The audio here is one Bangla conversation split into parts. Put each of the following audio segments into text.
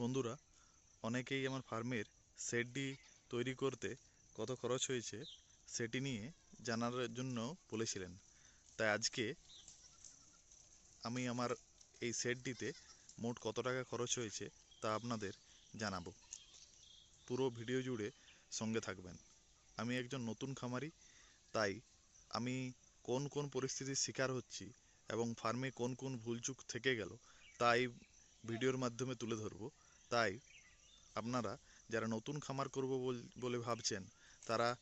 বন্ধুরা, অনেকেই আমার ফার্মের শেডটি তৈরি করতে কত খরচ হয়েছে সেটি নিয়ে জানার জন্য বলেছিলেন। তাই আজকে আমি আমার এই শেডটিতে মোট কত টাকা খরচ হয়েছে তা আপনাদের জানাব। পুরো ভিডিও জুড়ে সঙ্গে থাকবেন। আমি একজন নতুন খামারি, তাই আমি কোন কোন পরিস্থিতির শিকার হচ্ছি এবং ফার্মে কোন কোন ভুলচুক থেকে গেল তাই ভিডিওর মাধ্যমে তুলে ধরবো। তাই আপনারা যারা নতুন খামার করব বল- ভাবছেন, তারা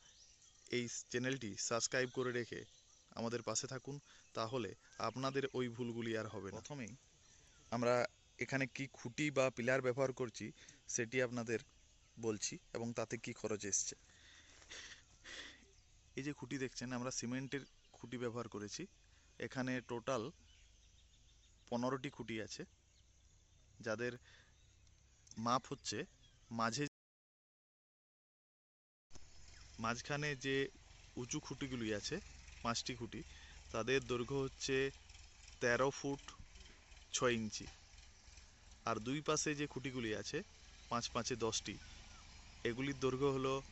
এই চ্যানেলটি সাবস্ক্রাইব করে রেখে আমাদের পাশে থাকুন, তাহলে আপনাদের ওই ভুলগুলি আর হবে না। প্রথমেই আমরা এখানে কি খুঁটি বা পিলার ব্যবহার করছি সেটি আপনাদের বলছি এবং তাতে কি খরচ এসছে। এই যে খুঁটি দেখছেন, আমরা সিমেন্টের খুঁটি ব্যবহার করেছি। এখানে টোটাল পনেরোটি খুঁটি আছে, যাদের মাপ হচ্ছে মাঝে মাঝখানে যে উঁচু খুঁটিগুলি আছে, পাঁচটি খুঁটি, তাদের দৈর্ঘ্য হচ্ছে তেরো ফুট ছয় ইঞ্চি। আর দুই পাশে যে খুঁটিগুলি আছে, পাঁচ পাঁচে দশটি, এগুলির দৈর্ঘ্য হলো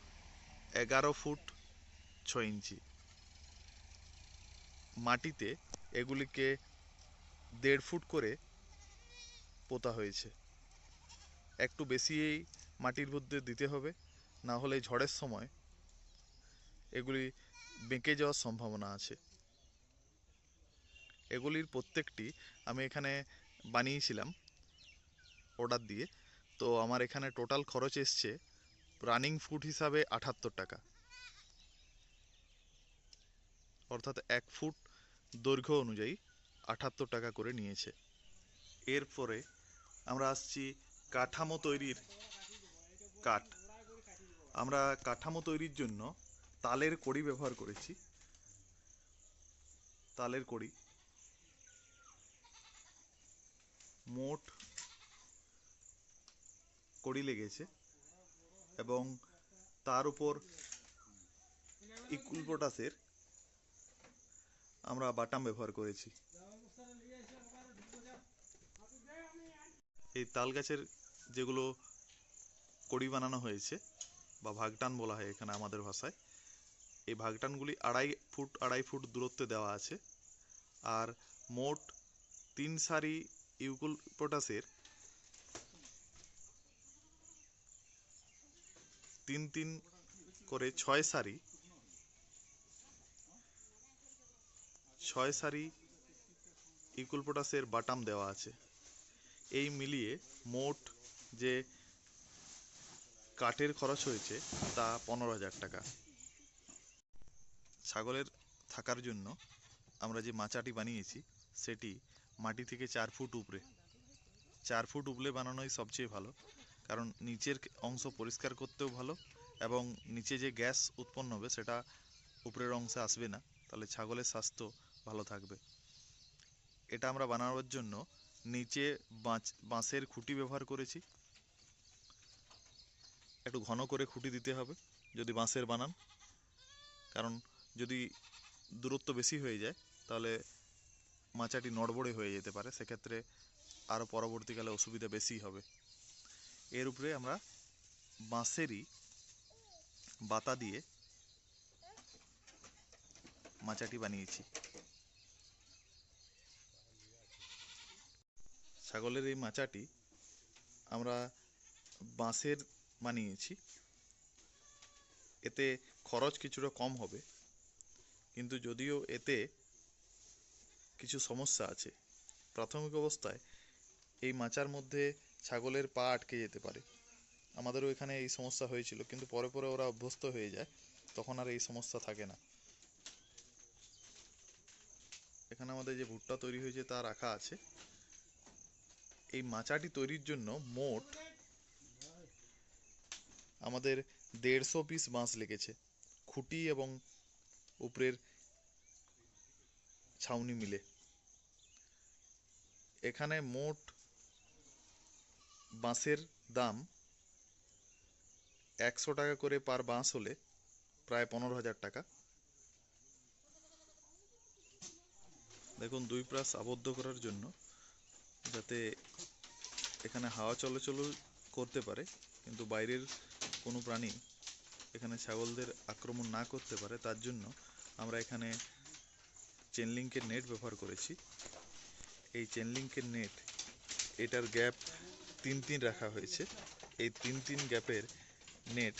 এগারো ফুট ছয় ইঞ্চি। মাটিতে এগুলিকে দেড় ফুট করে পোতা হয়েছে। একটু বেশি এই মাটির মধ্যে দিতে হবে, না হলে ঝড়ের সময় এগুলি বেঁকে যাওয়ার সম্ভাবনা আছে। এগুলির প্রত্যেকটি আমি এখানে বানিয়েছিলাম অর্ডার দিয়ে। তো আমার এখানে টোটাল খরচ এসছে রানিং ফুট হিসাবে আটাত্তর টাকা। অর্থাৎ এক ফুট দৈর্ঘ্য অনুযায়ী আটাত্তর টাকা করে নিয়েছে। এরপরে আমরা আসছি কাঠামো তৈরির কাঠ। আমরা কাঠামো তৈরির জন্য তালের কড়ি ব্যবহার করেছি। তালের কড়ি। মোট কড়ি লেগেছে এবং তার উপর ইকুল পটাসের আমরা বাটাম ব্যবহার করেছি। এই তাল গাছের যেগুলো কড়ি বানানো হয়েছে বা ভাগটান বলা হয় এখানে আমাদের ভাষায়, এই ভাগটানগুলি আড়াই ফুট আড়াই ফুট দূরত্বে দেওয়া আছে। আর মোট তিন সারি ইউকুলপটাসের তিন তিন করে ছয় সারি ছয় সারি ইকুলপটাসের বাটাম দেওয়া আছে। এই মিলিয়ে মোট যে কাঠের খরচ হয়েছে তা পনেরো হাজার টাকা। ছাগলের থাকার জন্য আমরা যে মাচাটি বানিয়েছি, সেটি মাটি থেকে চার ফুট উপরে। চার ফুট উপরে বানানোই সবচেয়ে ভালো, কারণ নিচের অংশ পরিষ্কার করতেও ভালো এবং নিচে যে গ্যাস উৎপন্ন হবে সেটা উপরের অংশে আসবে না, তাহলে ছাগলের স্বাস্থ্য ভালো থাকবে। এটা আমরা বানানোর জন্য নিচে বাঁচ বাঁশের খুঁটি ব্যবহার করেছি। একটু ঘন করে খুঁটি দিতে হবে, যদি বাঁশের বানান। কারণ যদি দূরত্ব বেশি হয়ে যায়, তাহলে মাচাটি নড়বড়ে হয়ে যেতে পারে। সেক্ষেত্রে আরও পরবর্তীকালে অসুবিধা বেশি হবে। এর উপরে আমরা বাঁশেরই বাতা দিয়ে মাচাটি বানিয়েছি। ছাগলের এই মাচাটি আমরা বাঁশের বানিয়েছি এতে খরচ কিছুটা কম হবে। কিন্তু যদিও এতে কিছু সমস্যা আছে, প্রাথমিক অবস্থায় এই মাচার মধ্যে ছাগলের পা আটকে যেতে পারে। আমাদেরও এখানে এই সমস্যা হয়েছিল, কিন্তু পরে পরে ওরা অভ্যস্ত হয়ে যায়, তখন আর এই সমস্যা থাকে না। এখানে আমাদের যে ভুট্টা তৈরি হয়েছে তা রাখা আছে। এই মাচাটি তৈরির জন্য মোট আমাদের দেড়শো পিস বাঁশ লেগেছে। খুঁটি এবং উপরের ছাউনি মিলে। এখানে মোট বাঁশের দাম একশো টাকা করে পার বাঁশ হলে প্রায় পনেরো হাজার টাকা। দেখুন, দুই প্রাস আবদ্ধ করার জন্য যাতে এখানে হাওয়া চলাচল করতে পারে, কিন্তু বাইরের কোনো প্রাণী এখানে ছাগলদের আক্রমণ না করতে পারে, তার জন্য আমরা এখানে চেন লিঙ্কের নেট ব্যবহার করেছি। এই চেন লিঙ্কের নেট এটার গ্যাপ তিন তিন রাখা হয়েছে। এই তিন তিন গ্যাপের নেট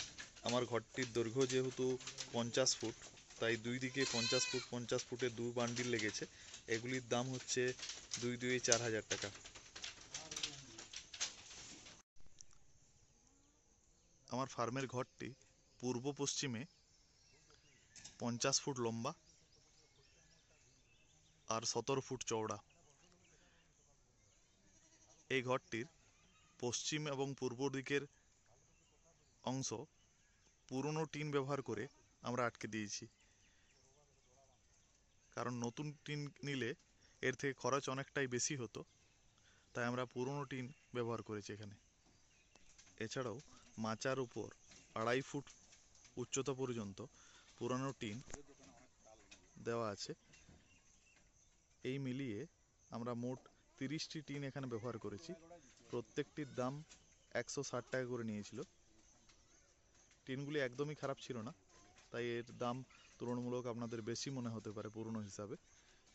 আমার ঘরটির দৈর্ঘ্য যেহেতু পঞ্চাশ ফুট, তাই দুই দিকে পঞ্চাশ ফুট, পঞ্চাশ ফুটে দু বান্ডিল লেগেছে। এগুলির দাম হচ্ছে দুই দুই চার হাজার টাকা। আমার ফার্মের ঘরটি পূর্ব পশ্চিমে পঞ্চাশ ফুট লম্বা আর সতেরো ফুট চওড়া। এই ঘরটির পশ্চিম এবং পূর্ব দিকের অংশ পুরনো টিন ব্যবহার করে আমরা আটকে দিয়েছি। কারণ নতুন টিন নিলে এর থেকে খরচ অনেকটাই বেশি হতো, তাই আমরা পুরনো টিন ব্যবহার করেছি এখানে। এছাড়াও মাচার উপর আড়াই ফুট উচ্চতা পর্যন্ত পুরানো টিন দেওয়া আছে। এই মিলিয়ে আমরা মোট তিরিশটি টিন এখানে ব্যবহার করেছি। প্রত্যেকটির দাম একশো ষাট টাকা করে নিয়েছিল। টিনগুলি একদমই খারাপ ছিল না, তাই এর দাম তুলনামূলক আপনাদের বেশি মনে হতে পারে পুরনো হিসাবে।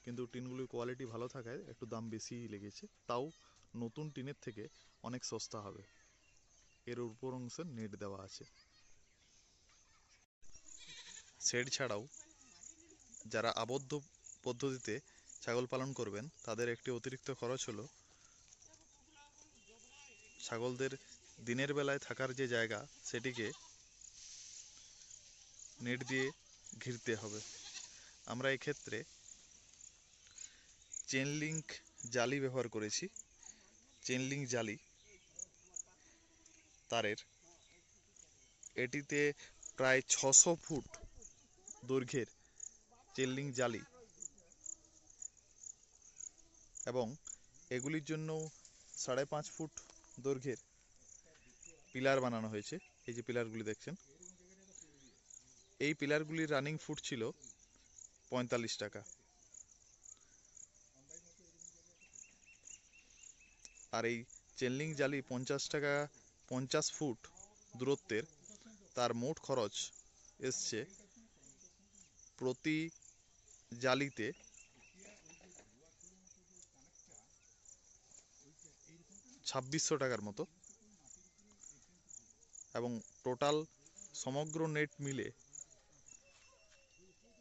কিন্তু টিনগুলির কোয়ালিটি ভালো থাকায় একটু দাম বেশিই লেগেছে। তাও নতুন টিনের থেকে অনেক সস্তা হবে। এর উপর অংশ নেট দেওয়া আছে। শেড ছাড়াও যারা আবদ্ধ পদ্ধতিতে ছাগল পালন করবেন, তাদের একটি অতিরিক্ত খরচ হলো ছাগলদের দিনের বেলায় থাকার যে জায়গা, সেটিকে নেট দিয়ে ঘিরতে হবে। আমরা এক্ষেত্রে চেন জালি ব্যবহার করেছি। চেন জালি তারের। এটিতে প্রায় ছশো ফুট দৈর্ঘ্যের লিঙ্ক জালি এবং এগুলির জন্য সাড়ে পাঁচ ফুট দৈর্ঘ্যের পিলার বানানো হয়েছে। এই যে পিলারগুলি দেখছেন, এই পিলারগুলির রানিং ফুট ছিল পঁয়তাল্লিশ টাকা। আর এই চেনলিং জালি পঞ্চাশ টাকা পঞ্চাশ ফুট দূরত্বের তার মোট খরচ এসছে প্রতি জালিতে ছাব্বিশশো টাকার মতো। এবং টোটাল সমগ্র নেট মিলে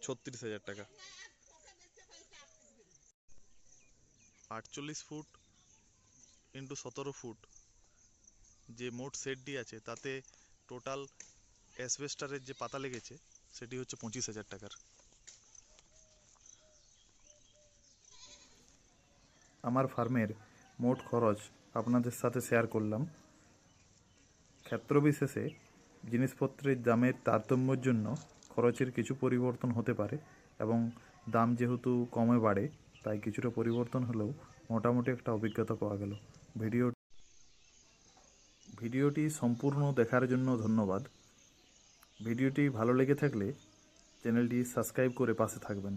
ছত্রিশ হাজার টাকা। আটচল্লিশ ফুট ইন্টু সতেরো ফুট যে মোট সেটটি আছে, তাতে টোটাল অ্যাসবেস্টারের যে পাতা লেগেছে, সেটি হচ্ছে পঁচিশ হাজার টাকার। আমার ফার্মের মোট খরচ আপনাদের সাথে শেয়ার করলাম। ক্ষেত্রবিশেষে জিনিসপত্রের দামের তারতম্যের জন্য খরচের কিছু পরিবর্তন হতে পারে এবং দাম যেহেতু কমে বাড়ে, তাই কিছুটা পরিবর্তন হলেও মোটামুটি একটা অভিজ্ঞতা পাওয়া গেল। ভিডিও ভিডিওটি সম্পূর্ণ দেখার জন্য ধন্যবাদ। ভিডিওটি ভালো লেগে থাকলে চ্যানেলটি সাবস্ক্রাইব করে পাশে থাকবেন।